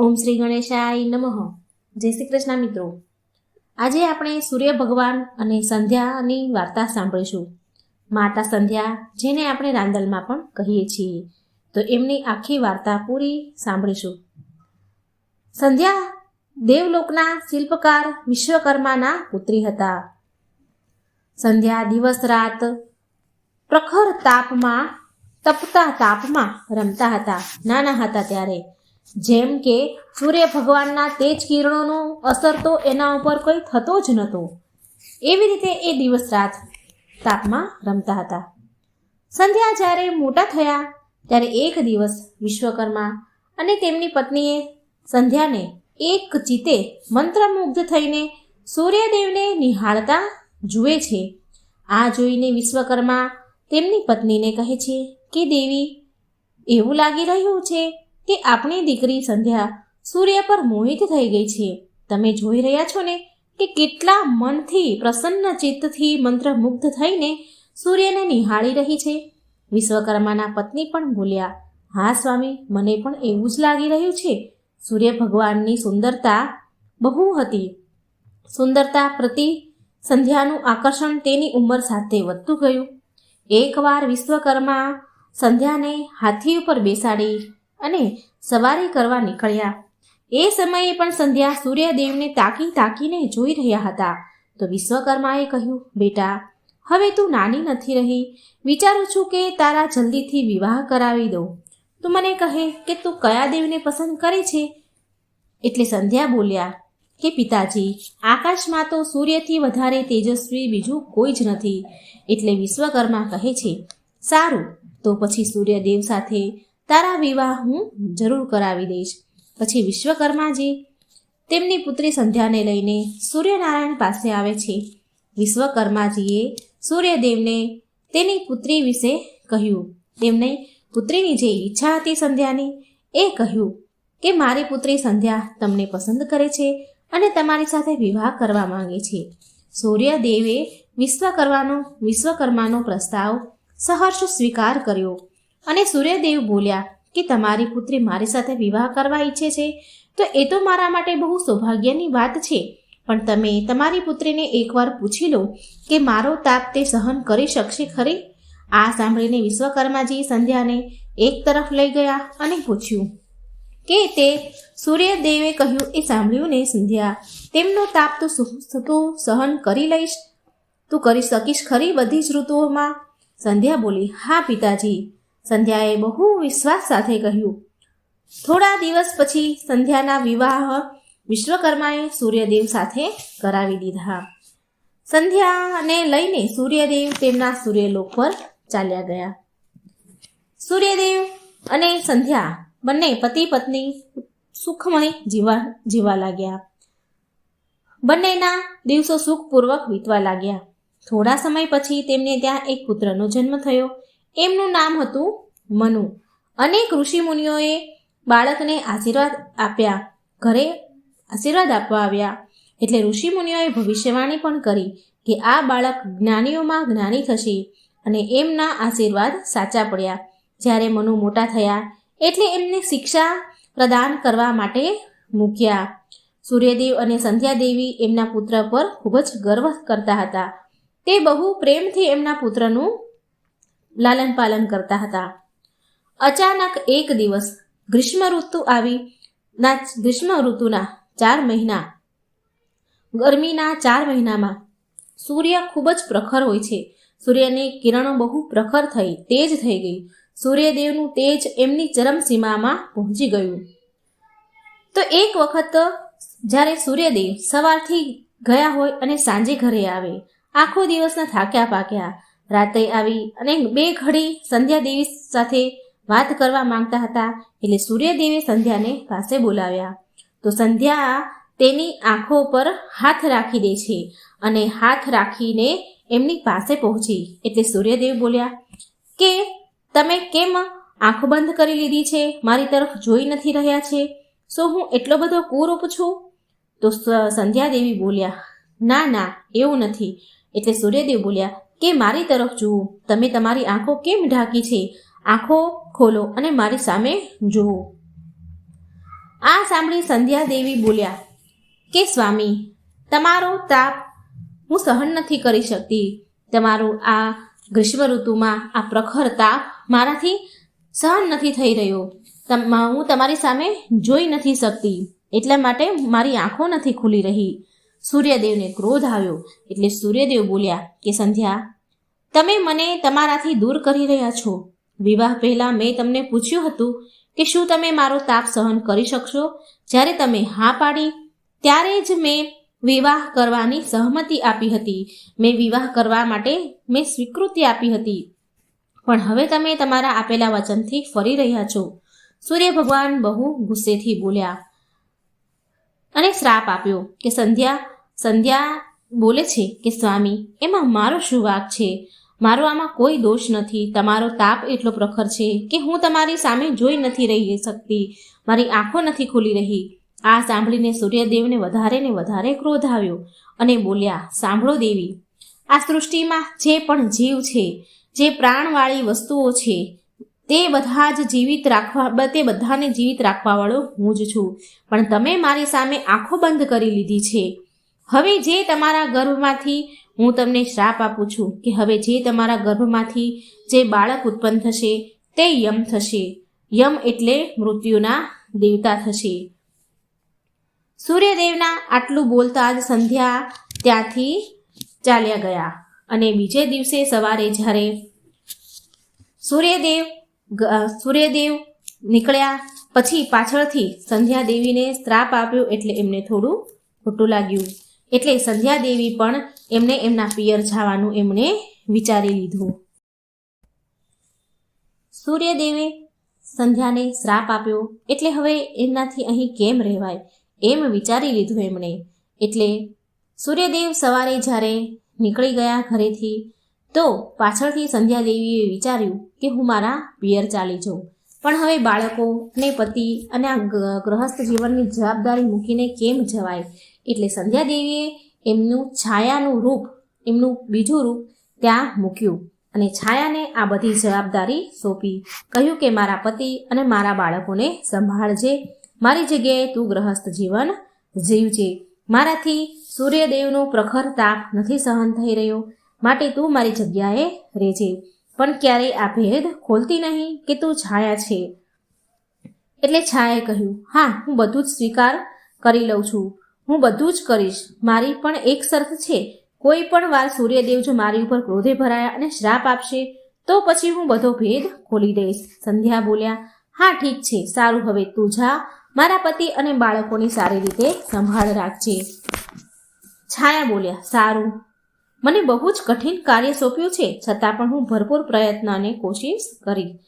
ઓમ શ્રી ગણેશાય નમઃ. જય શ્રી કૃષ્ણ મિત્રો. આજે આપણે સૂર્ય ભગવાન અને સંધ્યાની વાર્તા સાંભળીશું. માતા સંધ્યા, જેને આપણે રાંદલમાં પણ કહીએ છીએ, તો એમની આખી વાર્તા પૂરી સાંભળીશું. સંધ્યા દેવલોકના શિલ્પકાર વિશ્વકર્માના પુત્રી હતા. સંધ્યા દિવસ રાત પ્રખર તાપમાં, તપતા તાપમાં રમતા હતા, નાના હતા ત્યારે. જેમ કે સૂર્ય ભગવાનના તેજ કિરણોનો અસર તો એના ઉપર કોઈ થતો જ નહોતો. એવી રીતે એ દિવસ રાત તાપમાં રમતા હતા. સંધ્યા જ્યારે મોટા થયા, ત્યારે એક દિવસ વિશ્વકર્મા અને તેમની પત્નીએ સંધ્યાને એક ચિતે મંત્રમુગ્ધ થઈને સૂર્યદેવને નિહાળતા જુએ છે. આ જોઈને વિશ્વકર્મા તેમની પત્નીને કહે છે કે, દેવી, એવું લાગી રહ્યું છે કે આપણી દીકરી સંધ્યા સૂર્ય પર મોહિત થઈ ગઈ છે. તમે જોઈ રહ્યા છો ને કે કેટલા મનથી, પ્રસન્ન ચિત્તથી મંત્રમુગ્ધ થઈને સૂર્યને નિહાળી રહી છે. વિશ્વકર્માના પત્ની પણ બોલ્યા, હા સ્વામી, મને પણ એવું જ લાગી રહ્યું છે. સૂર્ય ભગવાનની સુંદરતા બહુ હતી. સુંદરતા પ્રતિ સંધ્યાનું આકર્ષણ તેની ઉંમર સાથે વધતું ગયું. એકવાર વિશ્વકર્મા સંધ્યાને હાથી ઉપર બેસાડી અને સવારી કરવા નીકળ્યા. એ સમયે પણ સંધ્યા સૂર્યદેવને તાકી તાકીને જોઈ રહ્યા હતા. તો વિશ્વકર્માએ કહ્યું, બેટા, હવે તું નાની નથી રહી. વિચારું છું કે તારા જલ્દીથી વિવાહ કરાવી દઉં. તું મને કહે કે તું કયા દેવને પસંદ કરે છે? એટલે સંધ્યા બોલ્યા કે પિતાજી, આકાશમાં તો સૂર્યથી વધારે તેજસ્વી બીજું કોઈ જ નથી. એટલે વિશ્વકર્મા કહે છે, સારું, તો પછી સૂર્યદેવ સાથે તારા વિવાહ હું જરૂર કરાવી દઈશ. પછી વિશ્વકર્માજી તેમની પુત્રી સંધ્યાને લઈને સૂર્યનારાયણ પાસે આવે છે. વિશ્વકર્માજીએ સૂર્યદેવને તેની પુત્રી વિશે કહ્યું. તેમને પુત્રીની જે ઈચ્છા હતી સંધ્યાની એ કહ્યું કે મારી પુત્રી સંધ્યા તમને પસંદ કરે છે અને તમારી સાથે વિવાહ કરવા માંગે છે. સૂર્યદેવે વિશ્વકર્માનો વિશ્વકર્માનો પ્રસ્તાવ સહર્ષ સ્વીકાર કર્યો. અને સૂર્યદેવ બોલ્યા કે તમારી પુત્રી મારી સાથે વિવાહ કરવા ઈચ્છે છે, તો એ તો મારા માટે બહુ સૌભાગ્યની વાત છે. પણ તમે તમારી પુત્રીને એકવાર પૂછી લો કે મારો તાપ તે સહન કરી શકશે ખરી? આ સાંભળીને વિશ્વકર્માજી સંધ્યાને એક તરફ લઈ ગયા અને પૂછ્યું, કે તે? સૂર્યદેવે કહ્યું, એ સાંભળ્યું ને સંધ્યા, તેમનો તાપ તો તું સહન કરી લઈશ. તું કરી શકીશ ખરી બધી જ ઋતુઓમાં? સંધ્યા બોલી, હા પિતાજી. સંધ્યાએ બહુ વિશ્વાસ સાથે કહ્યું, થોડા દિવસ પછી સંધ્યાના વિવાહ વિશ્વકર્માએ સૂર્યદેવ સાથે કરાવી દીધા. સંધ્યાને લઈને સૂર્યદેવ તેમના સૂર્યલોક પર ચાલ્યા ગયા. સૂર્યદેવ અને સંધ્યા બંને પતિ પત્ની સુખમય જીવા જીવા લાગ્યા. બંનેના દિવસો સુખપૂર્વક વીતવા લાગ્યા. થોડા સમય પછી તેમને ત્યાં એક પુત્રનો જન્મ થયો. એમનું નામ હતું મનુ. અનેક ઋષિમુનિઓએ બાળકને આશીર્વાદ આપ્યા, ઘરે આશીર્વાદ આપવા આવ્યા. એટલે ઋષિમુનિઓએ ભવિષ્યવાણી પણ કરી કે આ બાળક જ્ઞાનીઓમાં જ્ઞાની થશે અને એમના આશીર્વાદ સાચા પડ્યા. જ્યારે મનુ મોટા થયા, એટલે એમને શિક્ષા પ્રદાન કરવા માટે મૂક્યા. સૂર્યદેવ અને સંધ્યાદેવી એમના પુત્ર પર ખૂબ જ ગર્વ કરતા હતા. તે બહુ પ્રેમથી એમના પુત્રનું લાલન પાલન કરતા હતા. અચાનક એક દિવસ ગ્રીષ્મ ઋતુ આવી. ના, ગ્રીષ્મ ઋતુના ચાર મહિના. ગરમીના ચાર મહિનામાં સૂર્ય ખૂબ જ પ્રખર હોય છે. સૂર્યની કિરણો બહુ પ્રખર થઈ, તેજ થઈ ગઈ. સૂર્યદેવનું તેજ એમની ચરમસીમામાં પહોંચી ગયું. તો એક વખત જ્યારે સૂર્યદેવ સવારથી ગયા હોય અને સાંજે ઘરે આવે, આખો દિવસના થાક્યા પાક્યા રાતે આવી અને બે ઘડી સંધ્યા દેવી સાથે વાત કરવા માંગતા હતા. એટલે સૂર્યદેવે સંધ્યાને પાસે બોલાવ્યા. તો સંધ્યા તેની આંખો પર હાથ રાખી દે છે અને હાથ રાખીને એમની પાસે પહોંચી. એટલે સૂર્યદેવ બોલ્યા, કે તમે કેમ આંખો બંધ કરી લીધી છે? મારી તરફ જોઈ નથી રહ્યા છે. શું હું એટલો બધો કુરૂપ છું? તો સંધ્યાદેવી બોલ્યા, ના ના, એવું નથી. એટલે સૂર્યદેવ બોલ્યા કે મારી તરફ જુઓ. તમે તમારી આંખો કેમ ઢાંકી છે? આંખો ખોલો અને મારી સામે જુઓ. આ સાંભળી સંધ્યા દેવી બોલ્યા, કે સ્વામી, તમારો તાપ હું સહન નથી કરી શકતી. તમારો આ ગ્રીષ્મ ઋતુમાં આ પ્રખર તાપ મારાથી સહન નથી થઈ રહ્યો. હું તમારી સામે જોઈ નથી શકતી. એટલા માટે મારી આંખો નથી ખુલી રહી. સૂર્યદેવને ક્રોધ આવ્યો. એટલે સૂર્યદેવ બોલ્યા, કે સંધ્યા, તમે મને તમારાથી દૂર કરી રહ્યા છો. વિવાહ પહેલાં મેં તમને પૂછ્યું હતું કે શું તમે મારો તાપ સહન કરી શકશો? જ્યારે તમે હા પાડી, ત્યારે જ મેં વિવાહ કરવાની સહમતિ આપી હતી. મેં વિવાહ કરવા માટે મેં સ્વીકૃતિ આપી હતી. પણ હવે તમે તમારા આપેલા વચનથી ફરી રહ્યા છો. સૂર્ય ભગવાન બહુ ગુસ્સેથી બોલ્યા અને શ્રાપ આપ્યો કે, સંધ્યા સંધ્યા બોલે છે કે, સ્વામી, એમાં મારો શું વાક છે? મારો આમાં કોઈ દોષ નથી. તમારો તાપ એટલો પ્રખર છે કે હું તમારી સામે જોઈ નથી રહી શકતી. મારી આંખો નથી ખુલી રહી. આ સાંભળીને સૂર્યદેવને વધારે ને વધારે ક્રોધ આવ્યો અને બોલ્યા, સાંભળો દેવી, આ સૃષ્ટિમાં જે પણ જીવ છે, જે પ્રાણવાળી વસ્તુઓ છે, તે બધા જ જીવિત રાખવા, તે બધાને જીવિત રાખવાવાળો હું જ છું. પણ તમે મારી સામે આંખો બંધ કરી લીધી છે. હવે જે તમારા ગર્ભમાંથી હું તમને શ્રાપ આપું છું કે હવે જે તમારા ગર્ભમાંથી જે બાળક ઉત્પન્ન થશે તે યમ થશે. યમ એટલે મૃત્યુના દેવતા થશે. સૂર્યદેવના આટલું બોલતા જ સંધ્યા ત્યાંથી ચાલ્યા ગયા અને બીજે દિવસે સવારે જ્યારે સૂર્યદેવ સૂર્યદેવ નીકળ્યા પછી પાછળથી સંધ્યા દેવીને શ્રાપ આપ્યો એટલે એમને થોડું ખોટું લાગ્યું. એટલે સંધ્યાદેવી પણ એમને એમના પિયર જવાનું એમણે વિચારી લીધું. સૂર્યદેવે સંધ્યાને શ્રાપ આપ્યો, એટલે હવે એમનાથી અહીં કેમ રહેવાય? એમ વિચારી લીધું એમણે. એટલે સૂર્યદેવ સવારે જ્યારે નીકળી ગયા ઘરેથી, તો પાછળથી સંધ્યાદેવીએ વિચાર્યું કે હું મારા પિયર ચાલી જાઉં. પણ હવે બાળકો અને પતિ અને આ ગ્રહસ્થ જીવનની જવાબદારી મૂકીને કેમ જવાય? એટલે સંધ્યા દેવીએ એમનું છાયાનું રૂપ, એમનું બીજું રૂપ ત્યાં મૂક્યું અને છાયાને આ બધી જવાબદારી સોંપી. કહ્યું કે, મારા પતિ અને મારા બાળકોને સંભાળજે. મારી જગ્યાએ તું ગ્રહસ્થ જીવન જીવજે. મારાથી સૂર્યદેવનો પ્રખર તાપ નથી સહન થઈ રહ્યો. માટે તું મારી જગ્યાએ રહેજે. પણ ક્યારેય આ ભેદ ખોલતી નહીં કે તું છાયા છે. એટલે છાયાએ કહ્યું, હા, હું બધું જ સ્વીકાર કરી લઉં છું. હું બધું જ કરીશ. મારી પણ એક શરત છે. કોઈ પણ વાર સૂર્યદેવ જો મારી ઉપર ક્રોધે ભરાયા અને શ્રાપ આપશે, તો પછી હું બધો ભેદ ખોલી દઈશ. સંધ્યા બોલ્યા, હા, ઠીક છે. સારું, હવે તું જા. મારા પતિ અને બાળકોની સારી રીતે સંભાળ રાખજે. છાયા બોલ્યા, સારું. મને બહુ જ કઠિન કાર્ય સોંપ્યું છે. છતાં પણ હું ભરપૂર પ્રયત્ન અને કોશિશ કરી.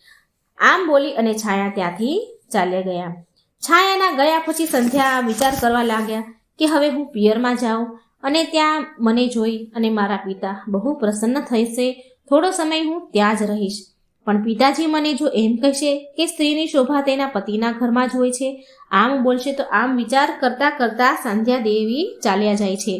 આમ બોલી અને છાયા ત્યાંથી ચાલ્યા ગયા. છાયાના ગયા પછી સંધ્યા વિચાર કરવા લાગ્યા કે હવે હું પિયરમાં જાઉં અને ત્યાં મને જોઈ અને મારા પિતા બહુ પ્રસન્ન થશે થોડો સમય હું ત્યાં જ રહીશ. પણ પિતાજી મને જો એમ કહેશે કે સ્ત્રીની શોભા તેના પતિના ઘરમાં જ હોય છે, આમ બોલશે તો આમ વિચાર કરતા કરતા સંધ્યા દેવી ચાલ્યા જાય છે.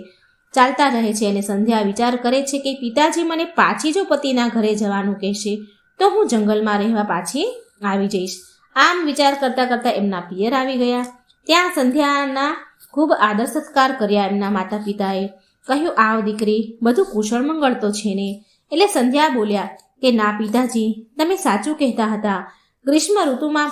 ચાલતા રહે છે અને સંધ્યા વિચાર કરે છે કે પિતાજી મને પાછી જો પતિના ઘરે જવાનું કહેશે, તો હું જંગલમાં રહેવા પાછી આવી જઈશ. આમ વિચાર કરતા કરતા એમના પિયર આવી ગયા. ત્યાં સંધ્યાના ખૂબ આદર સત્કાર કર્યા એમના માતા પિતાએ કહ્યું, આવ દીકરી, બધું કુશળ મંગળ તો છે ને. એટલે સંધ્યા બોલ્યા કે, ના પિતાજી, તમે સાચું કહેતા હતા. ગ્રીષ્મ ઋતુમાં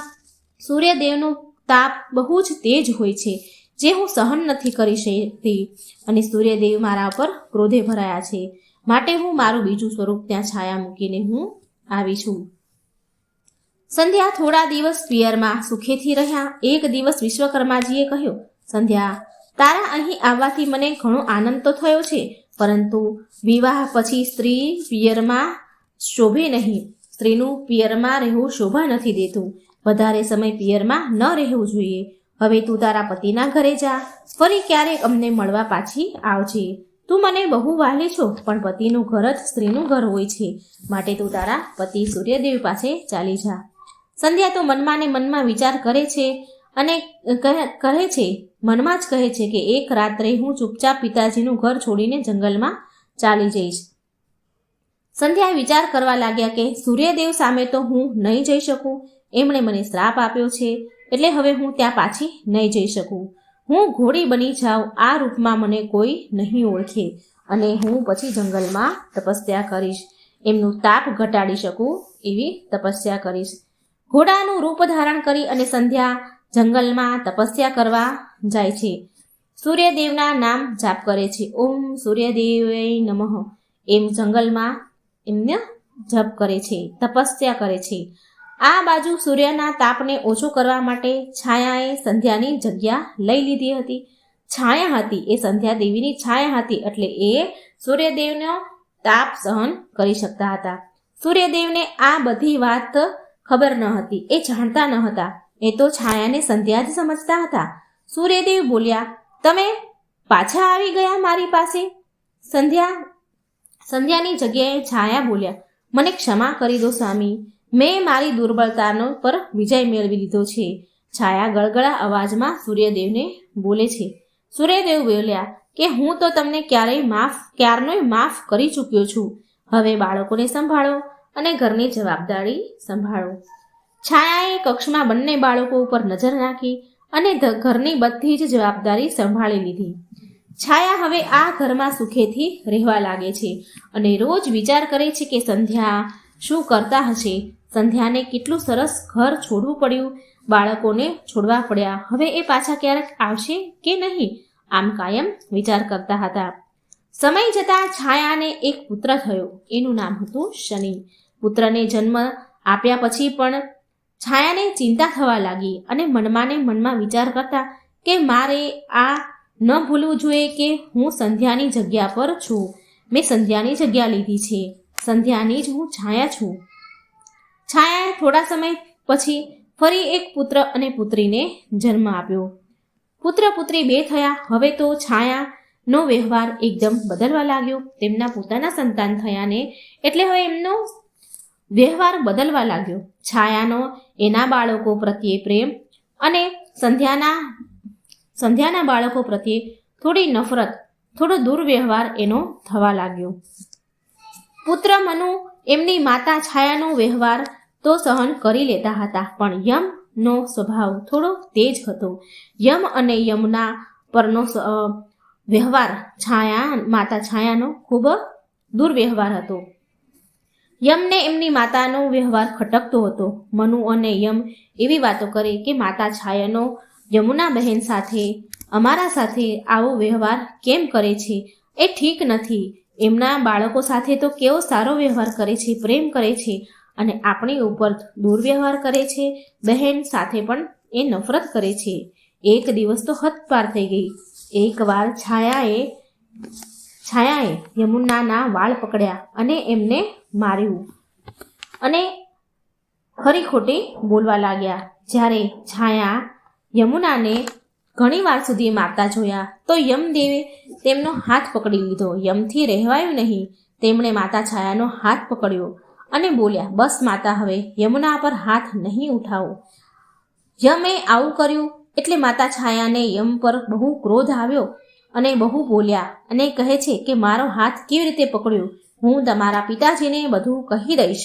સૂર્યદેવનો તાપ બહુ જ તેજ હોય છે, જે હું સહન નથી કરી શકતી. અને સૂર્યદેવ મારા પર ક્રોધે ભરાયા છે. માટે હું મારું બીજું સ્વરૂપ ત્યાં છાયા મૂકીને હું આવી છું. સંધ્યા થોડા દિવસ પિયરમાં સુખેથી રહ્યા. એક દિવસ વિશ્વકર્માજીએ કહ્યું સંધ્યા, તારા અહીં આવવાથી મને ઘણો આનંદ તો થયો છે, પરંતુ વિવાહ પછી સ્ત્રી પિયરમાં શોભે નહીં. સ્ત્રીનું પિયરમાં રહેવું શોભા નથી દેતું. વધારે સમય પિયરમાં ન રહેવું જોઈએ. હવે તું તારા પતિના ઘરે જા. ફરી ક્યારેક અમને મળવા પાછી આવજે. તું મને બહુ વાલે છો, પણ પતિનું ઘર જ સ્ત્રીનું ઘર હોય છે. માટે તું તારા પતિ સૂર્યદેવ પાસે ચાલી જા. સંધ્યા તો મનમાં ને મનમાં વિચાર કરે છે અને કહે- છે, મનમાં જ કહે છે કે એક રાત્રે હું ચૂપચાપ પિતાજીનું ઘર છોડીને જંગલમાં ચાલી જઈશ. સંધ્યાએ વિચાર કરવા લાગ્યા કે સૂર્યદેવ સામે તો હું નહીં જઈ શકું. એમણે મને શ્રાપ આપ્યો છે, એટલે હવે હું ત્યાં પાછી નહીં જઈ શકું. હું ઘોડી બની જાઉં, આ રૂપમાં મને કોઈ નહીં ઓળખે. અને હું પછી જંગલમાં તપસ્યા કરીશ. એમનું તાપ ઘટાડી શકું એવી તપસ્યા કરીશ. ઘોડાનું રૂપ ધારણ કરી અને સંધ્યા જંગલમાં તપસ્યા કરવા જાય છે. સૂર્યદેવના નામ જાપ કરે છે. ઓમ સૂર્યદેવે નમઃ. એમ જંગલમાં એમને જપ કરે છે, તપસ્યા કરે છે. આ બાજુ સૂર્યના તાપને ઓછો કરવા માટે છાયાએ સંધ્યાની જગ્યા લઈ લીધી હતી. છાયા હતી એ સંધ્યા દેવીની છાયા હતી એટલે એ સૂર્યદેવનો તાપ સહન કરી શકતા હતા. સૂર્યદેવને આ બધી વાત ખબર ન હતી. એ જાણતા ન હતા. એ તો છાયાને સંધ્યા જ સમજતા હતા. સૂર્યદેવ બોલ્યા, તમે પાછા આવી ગયા મારી પાસે? સંધ્યા, સંધ્યાની જગ્યાએ છાયા બોલ્યા, મને ક્ષમા કરી દો સ્વામી. મેં મારી દુર્બળતાનો પર વિજય મેળવી લીધો છે. છાયા ગળગળા અવાજમાં સૂર્યદેવને બોલે છે. સૂર્યદેવ બોલ્યા, કે હું તો તમને ક્યારેય માફ, ક્યારનોય માફ કરી ચૂક્યો છું. હવે બાળકોને સંભાળો અને ઘરની જવાબદારી સંભાળો. છાયાએ કક્ષમાં બંને બાળકો ઉપર નજર નાખી અને ઘરની બધી જ જવાબદારી સંભાળી લીધી. છાયા હવે આ ઘરમાં સુખેથી રહેવા લાગે છે અને રોજ વિચાર કરે છે કે સંધ્યા શું કરતા હશે? સંધ્યાને કેટલું સરસ ઘર છોડવું પડ્યું? બાળકોને છોડવા પડ્યા. હવે એ પાછા ક્યારેક આવશે કે નહીં? આમ કાયમ વિચાર કરતા હતા. સમય જતાં છાયાને એક પુત્ર થયો. એનું નામ હતું શનિ. પુત્રને જન્મ આપ્યા પછી પણ છાયાને ચિંતા થવા લાગી અને મનમાં ને મનમાં વિચાર કરતા કે મારે આ ન ભૂલવું જોઈએ કે હું સંધ્યાની જગ્યા પર છું. મેં સંધ્યાની જગ્યા લીધી છે. સંધ્યાની જ હું છાયા છું. છાયાએ થોડા સમય પછી ફરી એક પુત્ર અને પુત્રીને જન્મ આપ્યો. પુત્ર પુત્રી બે થયા. હવે તો છાયાનો વ્યવહાર એકદમ બદલવા લાગ્યો. તેમના પોતાના સંતાન થયાને એટલે હવે એમનો વ્યવહાર બદલવા લાગ્યો. છાયાનો એના બાળકો પ્રત્યે પ્રેમ અને સંધ્યાના સંધ્યાના બાળકો પ્રત્યે થોડી નફરત, થોડો દુર્વ્યવહાર એનો થવા લાગ્યો. પુત્ર મનુ એમની માતા છાયાનો વ્યવહાર તો સહન કરી લેતા હતા, પણ યમનો સ્વભાવ થોડો તેજ હતો. યમ અને યમના પરનો વ્યવહાર છાયા, માતા છાયાનો ખૂબ દુર્વ્યવહાર હતો. યમને એમની માતાનો વ્યવહાર ખટકતો હતો. મનુ અને યમ એવી વાતો કરે કે માતા છાયાનો યમુના બહેન સાથે, અમારા સાથે આવો વ્યવહાર કેમ કરે છે? એ ઠીક નથી. એમના બાળકો સાથે તો કેવો સારો વ્યવહાર કરે છે, પ્રેમ કરે છે અને આપણી ઉપર દુર્વ્યવહાર કરે છે. બહેન સાથે પણ એ નફરત કરે છે. એક દિવસ તો હદ પાર થઈ ગઈ. એકવાર છાયાએ છાયાએ યમુનાના વાળ પકડ્યા અને એમને માર્યું. અને ખરી ખોટી બોલવા લાગ્યા. જ્યારે છાયા યમુનાને ઘણી વાર સુધી મારતા જોયા, તો યમદેવે તેમનો હાથ પકડી લીધો. યમથી રહેવાયું નહીં. તેમણે માતા છાયાનો હાથ પકડ્યો અને બોલ્યા, બસ માતા, હવે યમુના પર હાથ નહીં ઉઠાવો. યમે આવું કર્યું એટલે માતા છાયાને યમ પર બહુ ક્રોધ આવ્યો. અને બહુ બોલ્યા અને કહે છે કે મારો હાથ કેવી રીતે પકડ્યો? હું તમારા પિતાજીને બધું કહી દઈશ.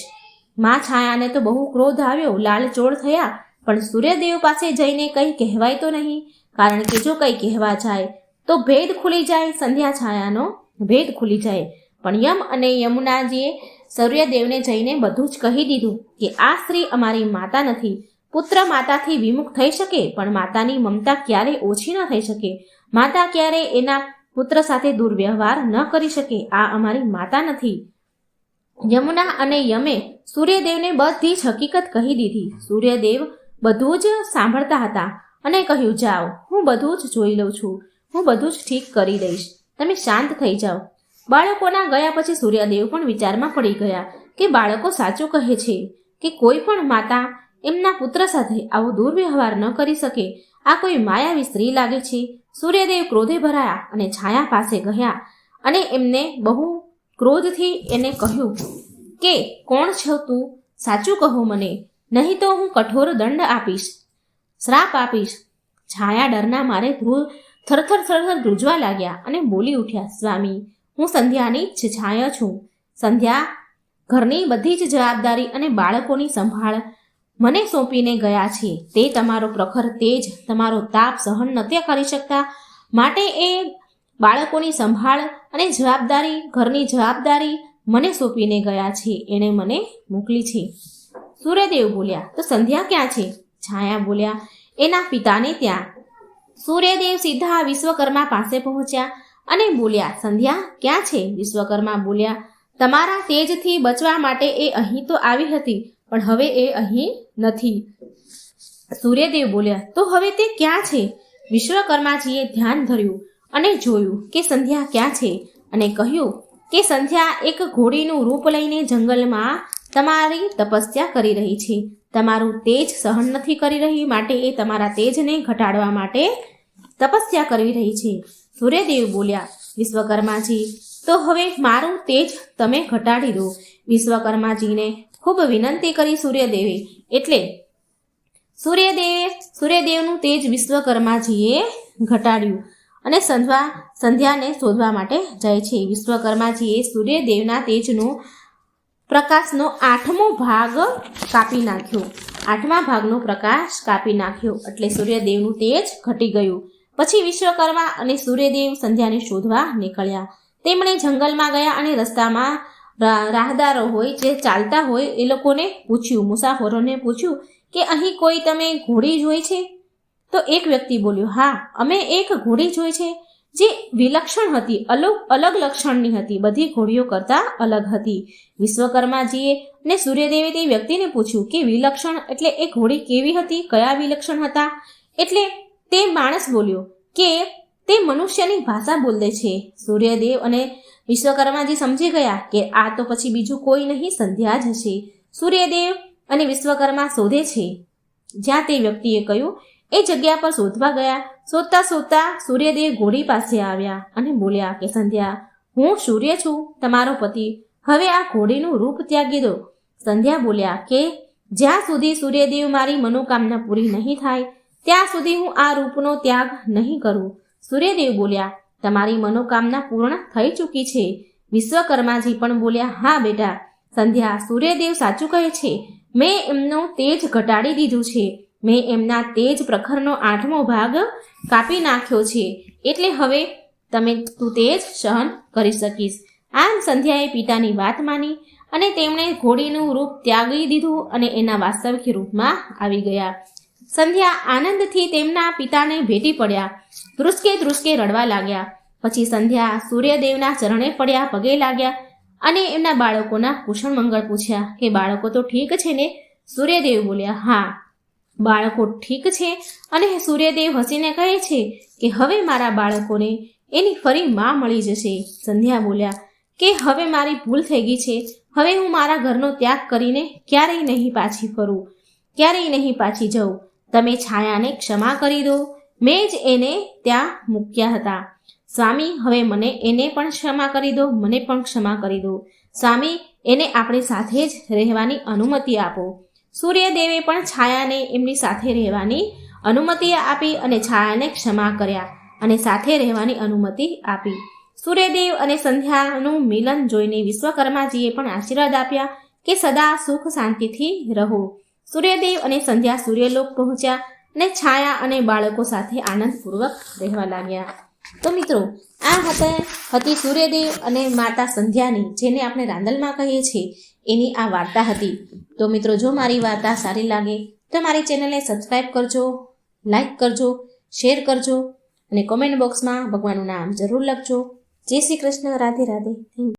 મા છાયાને તો બહુ ક્રોધ આવ્યો લાલચોળ થયા, પણ સૂર્યદેવ પાસે જઈને કંઈ કહેવાય તો નહીં, કારણ કે જો કંઈ કહેવા જાય, તો ભેદ ખુલી જાય સંધ્યા છાયાનો ભેદ ખુલી જાય. પણ યમ અને યમુનાજીએ સૂર્યદેવને જઈને બધું જ કહી દીધું કે આ સ્ત્રી અમારી માતા નથી. પુત્ર માતાથી વિમુખ થઈ શકે, પણ માતાની મમતા ક્યારેય ઓછી ન થઈ શકે. માતા ક્યારે એના પુત્ર સાથે દુર્વ્યવહાર ન કરી શકે? આ અમારી માતા નથી. યમુના અને યમે સૂર્યદેવને બધી જ હકીકત કહી દીધી. સૂર્યદેવ બધું જ સાંભળતા હતા અને કહ્યું, જાઓ, હું બધું જ જોઈ લઉં છું. હું બધું જ ઠીક કરી દઈશ. તમે શાંત થઈ જાઓ. બાળકોના ગયા પછી સૂર્યદેવ પણ વિચારમાં પડી ગયા કે બાળકો સાચું કહે છે કે કોઈ પણ માતા એમના પુત્ર સાથે આવો દુર્વ્યવહાર ન કરી શકે. આ કોઈ માયાવી સ્ત્રી લાગે છે? સૂર્યદેવ ક્રોધે ભરાયા અને છાયા પાસે ગયા અને એમને બહુ ક્રોધથી એને કહ્યું કે, કોણ છો તું? સાચું કહો મને, નહીં તો હું કઠોર દંડ આપીશ, શ્રાપ આપીશ. છાયા ડરના મારે ધ્રુવ થરથર થરથર ધ્રુજવા લાગ્યા અને બોલી ઉઠ્યા, સ્વામી, હું સંધ્યાની જ છાયા છું. સંધ્યા ઘરની બધી જ જવાબદારી અને બાળકોની સંભાળ મને સોંપીને ગયા છે. તે તમારો પ્રખર તેજ, તમારો તાપ સહન નથી કરી શકતા. માટે એ બાળકોની સંભાળ અને જવાબદારી, ઘરની જવાબદારી મને સોંપીને ગયા છે. એણે મને મોકલી છે. સૂર્યદેવ બોલ્યા, તો સંધ્યા ક્યાં છે? છાયા બોલ્યા, એના પિતાને ત્યાં. સૂર્યદેવ સીધા વિશ્વકર્મા પાસે પહોંચ્યા અને બોલ્યા, સંધ્યા, ક્યાં છે? વિશ્વકર્મા બોલ્યા, તમારા તેજથી બચવા માટે એ અહીં તો આવી હતી, પણ હવે એ અહીં નથી. સૂર્યદેવ બોલ્યા, તો હવે તે ક્યાં છે? વિશ્વકર્માજીએ ધ્યાન ધર્યું અને જોયું કે સંધ્યા ક્યાં છે અને કહ્યું કે સંધ્યા એક ઘોડીનું રૂપ લઈને જંગલમાં તમારી તપસ્યા કરી રહી છે. તમારું તેજ સહન નથી કરી રહી માટે એ તમારા તેજને ઘટાડવા માટે તપસ્યા કરી રહી છે. સૂર્યદેવ બોલ્યા, વિશ્વકર્માજી, તો હવે મારું તેજ તમે ઘટાડી દો. વિશ્વકર્માજીને ખૂબ વિનંતી કરી સૂર્યદેવે. એટલે સૂર્યદેવે, સૂર્યદેવનું તેજ વિશ્વકર્માજીએ ઘટાડ્યું અને સંધ્યા સંધ્યાને શોધવા માટે જાય છે. વિશ્વકર્માજીએ સૂર્યદેવના તેજનો, પ્રકાશનો આઠમો ભાગ કાપી નાખ્યો. આઠમા ભાગનો પ્રકાશ કાપી નાખ્યો. એટલે સૂર્યદેવનું તેજ ઘટી ગયું. પછી વિશ્વકર્મા અને સૂર્યદેવ સંધ્યાને શોધવા નીકળ્યા. તેમણે જંગલમાં ગયા અને રસ્તામાં રાહદારો હોય, જે ચાલતા હોય, એ લોકોને પૂછ્યું, મુસાફરોને પૂછ્યું કે અહીં કોઈ તમે ઘોડી જોઈ છે? તો એક વ્યક્તિ બોલ્યો, હા, અમે એક ઘોડી જોઈ છે, જે વિલક્ષણ હતી, અલગ અલગ લક્ષણની હતી, બધી ઘોડીઓ કરતાં અલગ હતી. વિશ્વકર્માજીએ ને સૂર્યદેવે તે વ્યક્તિને પૂછ્યું કે વિલક્ષણ એટલે એ ઘોડી કેવી હતી, કયા વિલક્ષણ હતા? એટલે તે માણસ બોલ્યો કે તે મનુષ્યની ભાષા બોલે છે. સૂર્યદેવ અને વિશ્વકર્માજી સમજી ગયા કે આ તો પછી બીજું કોઈ નહીં, સંધ્યા જ હશે. સૂર્યદેવ અને વિશ્વકર્મા શોધે છે. જ્યાં તે વ્યક્તિએ કહ્યું, એ જગ્યા પર શોધવા ગયા. શોધતા શોધતા સૂર્યદેવ ઘોડી પાસે આવ્યા અને બોલ્યા કે, સંધ્યા, હું સૂર્ય છું, તમારો પતિ. હવે આ ઘોડીનું રૂપ ત્યાગી દો. સંધ્યા બોલ્યા કે, જ્યાં સુધી સૂર્યદેવ મારી મનોકામના પૂરી નહીં થાય, ત્યાં સુધી હું આ રૂપનો ત્યાગ નહીં કરું. સૂર્યદેવ બોલ્યા તમારી મનોકામના પૂર્ણ થઈ ચૂકી છે. વિશ્વકર્માજી પણ બોલ્યા, હા બેટા, સંધ્યા, સૂર્યદેવ સાચું કહે છે. મેં એમનું તેજ ઘટાડી દીધું છે. મેં એમના તેજ પ્રખરનો આઠમો ભાગ કાપી નાખ્યો છે. એટલે હવે તમે તું તેજ સહન કરી શકીશ. આમ સંધ્યાએ પિતાની વાત માની અને તેમણે ઘોડીનું રૂપ ત્યાગી દીધું અને એના વાસ્તવિક રૂપમાં આવી ગયા. સંધ્યા આનંદથી તેમના પિતાને ભેટી પડ્યા. ધ્રુસકે ધ્રુસકે રડવા લાગ્યા. પછી સંધ્યા સૂર્યદેવના ચરણે પડ્યા પગે લાગ્યા અને એમના બાળકોના કુશળ મંગળ પૂછ્યા કે, બાળકો તો ઠીક છે ને? સૂર્યદેવ બોલ્યા, હા, બાળકો ઠીક છે. અને સૂર્યદેવ હસીને કહે છે કે, હવે મારા બાળકોને એની ફરી માં મળી જશે. સંધ્યા બોલ્યા, કે, હવે મારી ભૂલ થઈ ગઈ છે. હવે હું મારા ઘરનો ત્યાગ કરીને ક્યારેય નહીં પાછી ફરું. ક્યારેય નહીં પાછી જઉં. તમે છાયાને ક્ષમા કરી દો. મેં જ એને ત્યાં મૂક્યા હતા. સ્વામી, હવે મને એને પણ ક્ષમા કરી દો, મને પણ ક્ષમા કરી દો. સ્વામી, એને આપણી સાથે જ રહેવાની અનુમતિ આપો. સૂર્યદેવે પણ છાયાને એમની સાથે રહેવાની અનુમતિ આપી અને છાયાને ક્ષમા કર્યા અને સાથે રહેવાની અનુમતિ આપી. સૂર્યદેવ અને સંધ્યાનું મિલન જોઈને વિશ્વકર્માજીએ પણ આશીર્વાદ આપ્યા કે સદા સુખ શાંતિથી રહો. સૂર્યદેવ અને સંધ્યા સૂર્યલોક પહોંચ્યા અને છાયા અને બાળકો સાથે આનંદપૂર્વક રહેવા લાગ્યા. તો મિત્રો, આ હતા હતી સૂર્યદેવ અને માતા સંધ્યાની, જેને આપણે રાંદલમાં કહીએ છીએ, એની આ વાર્તા હતી. તો મિત્રો, જો મારી વાર્તા સારી લાગે તો મારી ચેનલને સબસ્ક્રાઈબ કરજો લાઈક કરજો, શેર કરજો અને કોમેન્ટ બોક્સમાં ભગવાનનું નામ જરૂર લખજો. જય શ્રી કૃષ્ણ, રાધે રાધે.